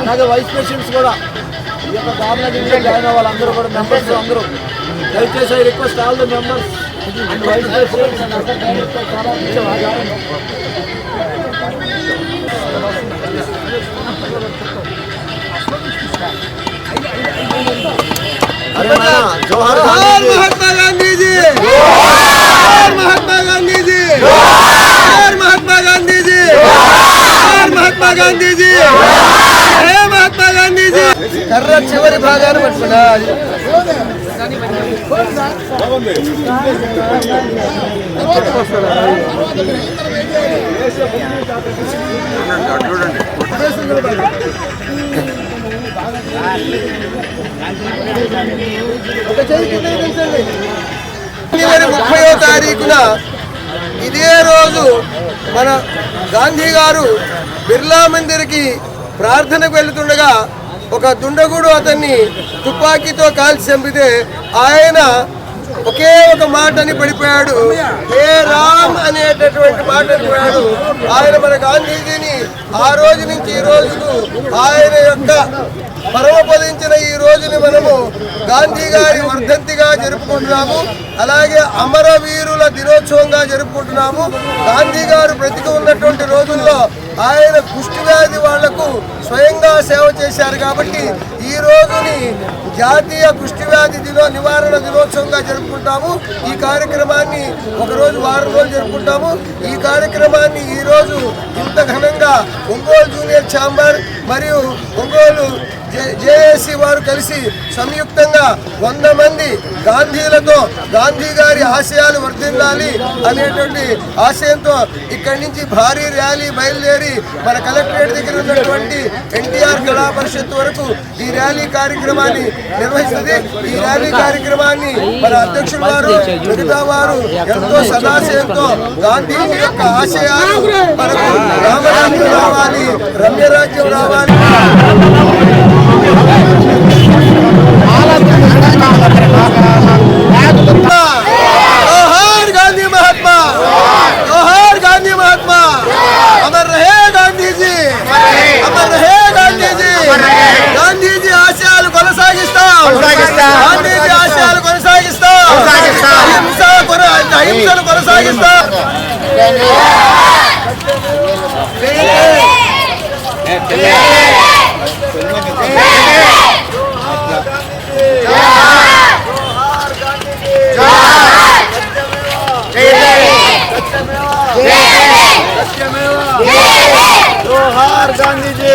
అలాగే vice presidents కూడా. ఈ యొక్క దారుణ డివిజన్ జాయిన్ అందరూ కూడా మెంబర్స్ అందరూ. దయచేసి I request all the members and vice presidents and other directors చాలా ముఖ్యం ఆ జాయిన్ అరే నాన్న, జోహార్ గాంధీజీ. మహాత్మా గాంధీజీ జోహార్ మహాత్మా గాంధీజీ జోహార్ మహాత్మా గాంధీజీ జై మహాత్మా గాంధీజీ కర్ర చివరి భాగాన్ని పట్టుకున్నా అటు చూడండి జనవరి ముప్పయో తారీఖున ఇదే రోజు మన గాంధీ గారు బిర్లా మందిర్కి ప్రార్థనకు వెళ్తుండగా ఒక దుండగుడు అతన్ని తుపాకీతో కాల్చి చంపితే ఆయన ఒకే ఒక మాటని పడిపోయాడు. హే రామ్ అనేటటువంటి మాట అనిపోయాడు ఆయన మన గాంధీజీని ఆ రోజు నుంచి ఈ రోజుకు ఆయన యొక్క పరమపదించిన ఈ రోజుని మనము గాంధీ గారి వర్ధంతిగా జరుపుకుంటున్నాము. అలాగే అమరవీరుల దినోత్సవంగా జరుపుకుంటున్నాము. గాంధీ గారు బ్రతికి ఉన్నటువంటి రోజుల్లో ఆయన కుష్టి వ్యాధి వాళ్ళకు స్వయంగా సేవ చేశారు కాబట్టి ఈ రోజుని జాతీయ కుష్టి వ్యాధి దినో నివారణ దినోత్సవంగా జరుపుకుంటాము. ఈ కార్యక్రమాన్ని ఒకరోజు వారం రోజులు జరుపుకుంటాము. ఈ కార్యక్రమాన్ని ఈరోజు ఇంత ఘనంగా ఒంగోలు జూనియర్ ఛాంబర్ మరియు ఒంగోలు జేఏసీ వారు కలిసి సంయుక్తంగా వంద మంది గాంధీలతో గాంధీ గారి ఆశయాలు వర్ధిల్లాలి అనేటువంటి ఆశయంతో ఇక్కడి నుంచి భారీ ర్యాలీ బయలుదేరి మన కలెక్టరేట్ దగ్గర ఉన్నటువంటి ఎన్టీఆర్ కళా పరిషత్ వరకు ఈ ర్యాలీ కార్యక్రమాన్ని నిర్వహిస్తుంది. ఈ ర్యాలీ కార్యక్రమాన్ని మన అధ్యక్షులు వారు మిగతా వారు ఎంతో సదాశయంతో గాంధీ యొక్క ఆశయాలు మనకు రామరాజ్యం రావాలి రమ్యరాజ్యం రావాలి. అహింసను కొనసాగిస్తాం Yeah! वाक्य मेवा जोहार गांधी जी।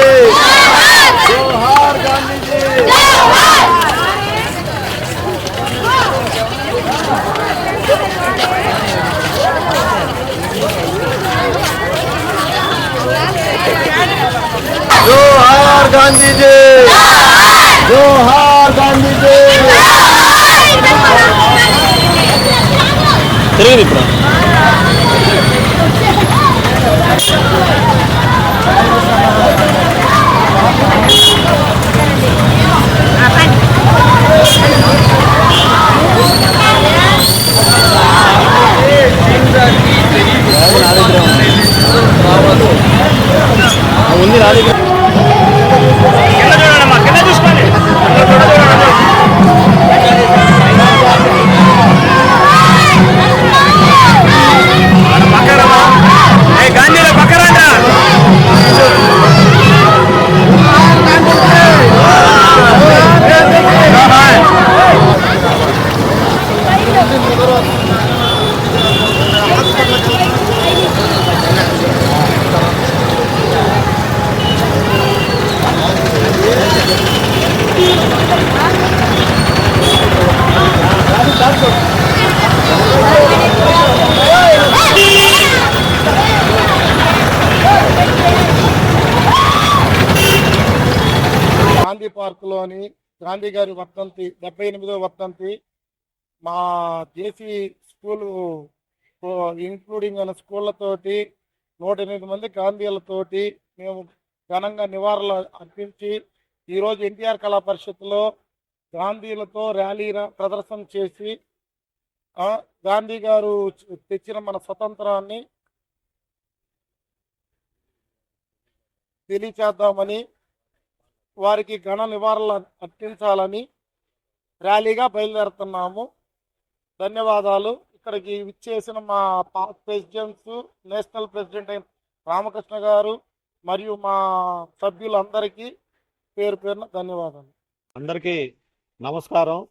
जोहार गांधी जी। जोहार गांधी जी। जोहार गांधी जी। தெரியுது இப்போ Vamos lá. గాంధీ గారి వర్తంతి డెబ్బై ఎనిమిదో వర్తంతి మా జేసీ స్కూల్ ఇంక్లూడింగ్ అనే స్కూళ్ళతోటి నూట ఎనిమిది మంది గాంధీలతోటి మేము ఘనంగా నివారణ అర్పించి ఈరోజు ఎన్టీఆర్ కళా పరిషత్తులో గాంధీలతో ర్యాలీ ప్రదర్శన చేసి గాంధీ గారు తెచ్చిన మన స్వతంత్రాన్ని తెలియచేద్దామని వారికి ఘన నివారణలు అర్పించాలని ర్యాలీగా బయలుదేరుతున్నాము. ధన్యవాదాలు. ఇక్కడికి విచ్చేసిన మా ప్రెసిడెంట్స్ నేషనల్ ప్రెసిడెంట్ అయిన రామకృష్ణ గారు మరియు మా సభ్యులందరికీ పేరు పేరున ధన్యవాదాలు. అందరికీ నమస్కారం.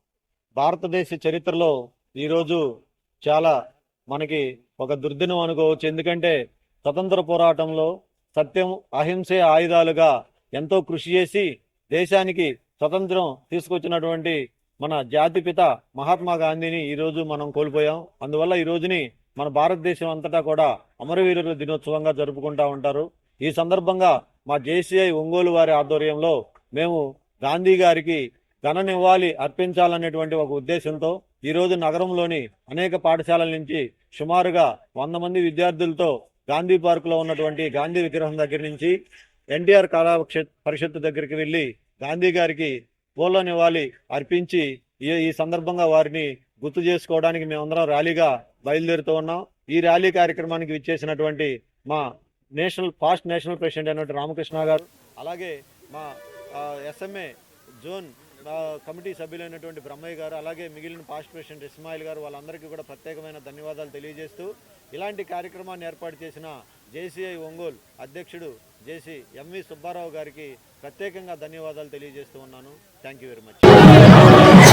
భారతదేశ చరిత్రలో ఈరోజు చాలా మనకి ఒక దుర్దినం అనుకోవచ్చు. ఎందుకంటే స్వతంత్ర పోరాటంలో సత్యం అహింసే ఆయుధాలుగా ఎంతో కృషి చేసి దేశానికి స్వతంత్రం తీసుకొచ్చినటువంటి మన జాతిపిత మహాత్మా గాంధీని ఈరోజు మనం కోల్పోయాం. అందువల్ల ఈ రోజుని మన భారతదేశం అంతటా కూడా అమరవీరుల దినోత్సవంగా జరుపుకుంటా ఉంటారు. ఈ సందర్భంగా మా జేసీఐ ఒంగోలు వారి ఆధ్వర్యంలో మేము గాంధీ గారికి ఘన నివాళి అర్పించాలనేటువంటి ఒక ఉద్దేశంతో ఈ రోజు నగరంలోని అనేక పాఠశాలల నుంచి సుమారుగా వంద మంది విద్యార్థులతో గాంధీ పార్క్లో ఉన్నటువంటి గాంధీ విగ్రహం దగ్గర నుంచి ఎన్టీఆర్ కళా పరిషత్ దగ్గరికి వెళ్ళి గాంధీ గారికి పూల నివాళి అర్పించి ఈ ఈ సందర్భంగా వారిని గుర్తు చేసుకోవడానికి మేమందరం ర్యాలీగా బయలుదేరుతూ ఉన్నాం. ఈ ర్యాలీ కార్యక్రమానికి విచ్చేసినటువంటి మా నేషనల్ ఫాస్ట్ నేషనల్ ప్రెసిడెంట్ అయినటువంటి రామకృష్ణ గారు అలాగే మా ఎస్ఎంఏ జోన్ కమిటీ సభ్యులైనటువంటి బ్రహ్మయ్య గారు అలాగే మిగిలిన పాస్ట్ ప్రెసిడెంట్ ఇస్మాయిల్ గారు వాళ్ళందరికీ కూడా ప్రత్యేకమైన ధన్యవాదాలు తెలియజేస్తూ ఇలాంటి కార్యక్రమాన్ని ఏర్పాటు చేసిన జేసీఐ ఒంగోలు అధ్యక్షుడు జేసీ ఎంవి సుబ్బారావు గారికి ప్రత్యేకంగా ధన్యవాదాలు తెలియజేస్తూ ఉన్నాను. థ్యాంక్ యూ వెరీ మచ్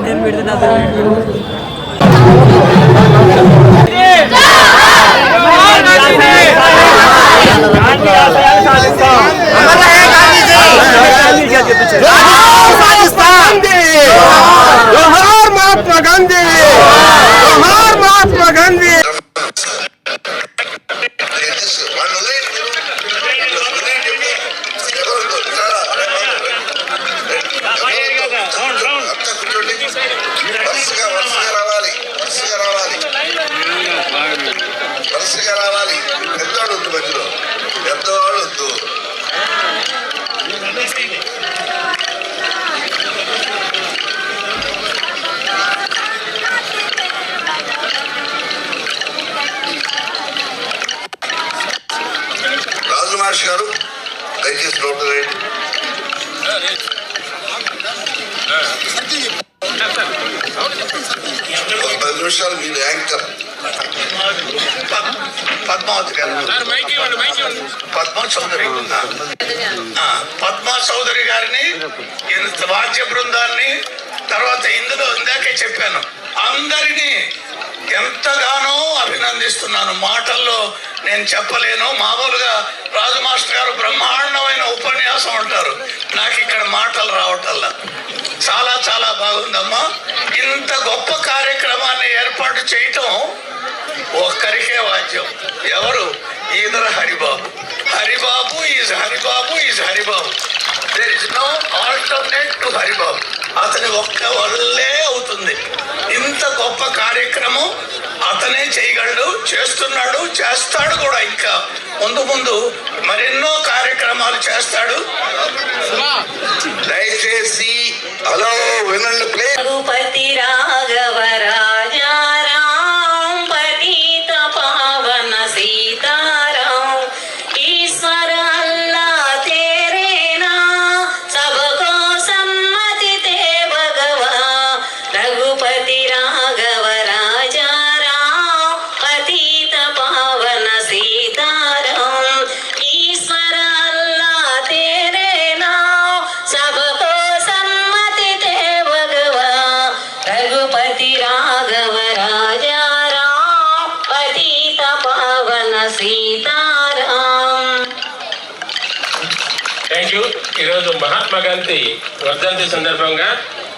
నేను పెడుతున్నా జోహార్ మహాత్మా గాంధీ జోహార్ మహాత్మా గాంధీ వాళ్ళు వదిలేయండి మీరు. వదిలేయండి చెప్పు. ఎవరు వద్దు. చాలా. అంతా కూర్చోండి. వరుసగా వరుసగా రావాలి వరుసగా రావాలి వరుసగా రావాలి పెద్దవాడు వద్దు మధ్యలో పెద్దవాడు వద్దు రాజు మహర్షి గారు దయచేసి నోట్ రండి ఒక పది నిమిషాలు మీరు యాంకర్. పద్మావతి గారు. పద్మా చౌదరి ఆ, పద్మా చౌదరి గారిని వాద్య బృందాన్ని తర్వాత ఇందులో ఇందాకే చెప్పాను. అందరినీ ఎంతగానో అభినందిస్తున్నాను. మాటల్లో నేను చెప్పలేను. మామూలుగా రాజు మాస్టర్ గారు బ్రహ్మాండమైన ఉపన్యాసం అంటారు. నాకు ఇక్కడ మాటలు రావటల్లా చాలా చాలా బాగుందమ్మా. ఇంత గొప్ప కార్యక్రమాన్ని ఏర్పాటు చేయటం ఒక్కరికే వాద్యం. ఎవరు? Edara Haribabu. Haribabu is Haribabu is Haribabu. There is no alternate to Haribabu. అతని ఒక్క వల్లే చేయగలడు చేస్తున్నాడు చేస్తాడు కూడా ఇంకా. ముందు ముందు మరెన్నో కార్యక్రమాలు చేస్తాడు. దయచేసి హలో వినండి రాఘవరా థ్యాంక్ యూ ఈరోజు మహాత్మా గాంధీ వర్ధంతి సందర్భంగా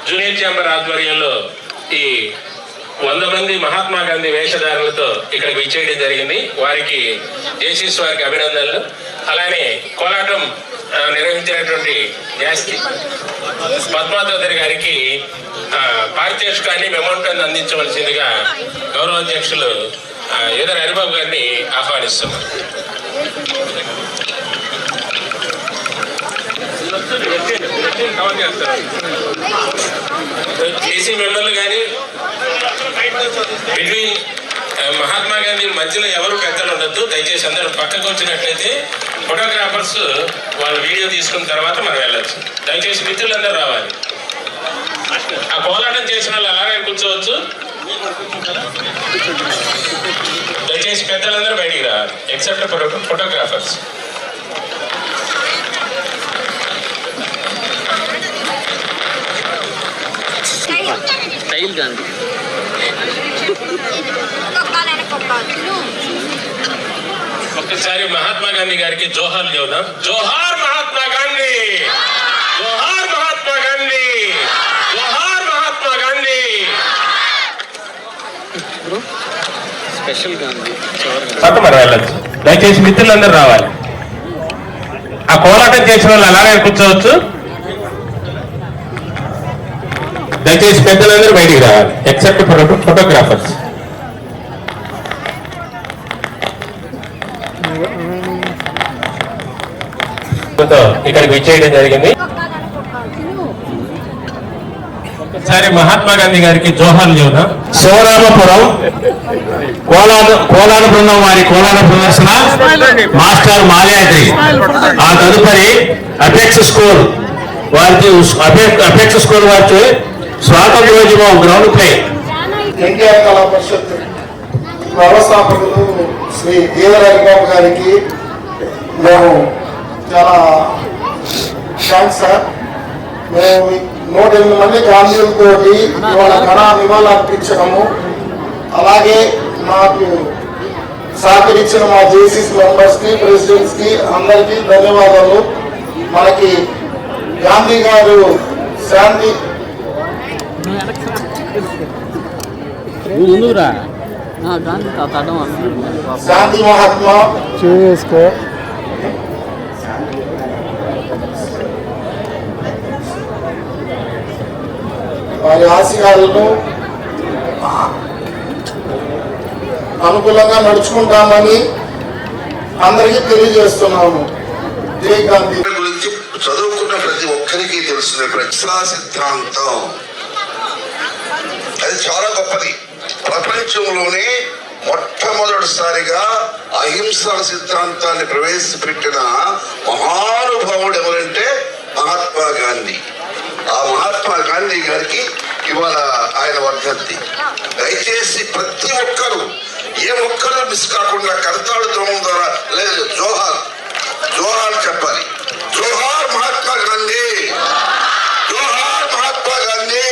జూనియర్ ఛాంబర్ ఆధ్వర్యంలో ఈ వంద మంది మహాత్మా గాంధీ వేషధారులతో ఇక్కడ విచ్చేయడం జరిగింది. వారికి జేసీస్ వారికి అభినందనలు. అలానే కోలాటం నిర్వహించినటువంటి పద్మా చౌదరి గారికి పారితోషికాన్ని మెమోంటన్ అందించవలసిందిగా గౌరవాధ్యక్షులు ఏదైనా హరిబాబు గారిని ఆహ్వానిస్తున్నారు ఏసీ మెంబర్లు కానీ బిట్వీన్ మహాత్మా గాంధీ మధ్యలో ఎవరు పెద్దలు ఉండొద్దు దయచేసి అందరూ పక్కకు వచ్చినట్లయితే ఫోటోగ్రాఫర్స్ వాళ్ళు వీడియో తీసుకున్న తర్వాత మనం వెళ్ళొచ్చు. దయచేసి మిత్రులందరూ రావాలి. ఆ కోలాటం చేసిన వాళ్ళు అలాగే కూర్చోవచ్చు. దయచేసి పెద్దలందరూ బయటికి రావాలి ఎక్సెప్ట్ ఫోటోగ్రాఫర్స్ స్టైల్ గాంధీ ఒక్కసారి మహాత్మా గాంధీ గారికి జోహార్ చెబుదాం. జోహార్ మహాత్మా గాంధీ జోహార్ మహాత్మా గాంధీ జోహార్ మహాత్మా గాంధీ వెళ్ళచ్చు. దయచేసి మిత్రులందరూ రావాలి. ఆ కోలాటం చేసిన వాళ్ళు అలాగే కూర్చోవచ్చు. దయచేసి పెద్దలందరూ బయటికి రావాలి. ఎక్సెప్ట్ ఫోటోగ్రాఫర్స్ ఇక్కడికి విచ్చేయడం జరిగింది. సరే మహాత్మా గాంధీ గారికి జోహార్ చెబుదాం. శివరామపురం కోలాట కోలాట బృందం వారి కోలాట ప్రదర్శన మాస్టర్ మాల్యాద్రి. ఆ తదుపరి అపెక్స్ స్కూల్ వారికి అపెక్- అపెక్స్ స్కూల్ వారికి స్వాతంత్రోద్యమం గ్రౌండ్ ప్లే. ఎన్టీఆర్ కళా పరిషత్ వ్యవస్థాపకులు శ్రీ దేవరాజు బాబు గారికి మేము చాలా థ్యాంక్స్ సార్. మేము నూట ఎనిమిది మంది గాంధీలతోటి ఇవాళ ఘన నివాళులు అర్పించడము అలాగే మాకు సహకరించిన మా జేసీసీ మెంబర్స్కి ప్రెసిడెంట్స్కి అందరికీ ధన్యవాదాలు. మనకి గాంధీ గారు శాంతి శాంతి మహాత్మా. చేసుకో. వారి ఆశయాలను అనుకూలంగా నడుచుకుంటామని అందరికీ తెలియజేస్తున్నాము. జై గురించి చదువుకున్న ప్రతి ఒక్కరికి తెలుస్తుంది ప్రజా సిద్ధాంతం. అది చాలా గొప్పది. ప్రపంచంలోనే మొట్టమొదటిసారిగా అహింసా సిద్ధాంతాన్ని ప్రవేశపెట్టిన మహానుభావుడు ఎవరంటే మహాత్మా గాంధీ. ఆ మహాత్మా గాంధీ గారికి ఇవాళ ఆయన వర్ధంతి. దయచేసి ప్రతి ఒక్కరూ ఏ ఒక్కరూ మిస్ కాకుండా కరతాళ ద్రోహం ద్వారా లేదు జోహార్ జోహార్ చెప్పాలి. జోహార్ మహాత్మా గాంధీ. జోహార్ మహాత్మా గాంధీ.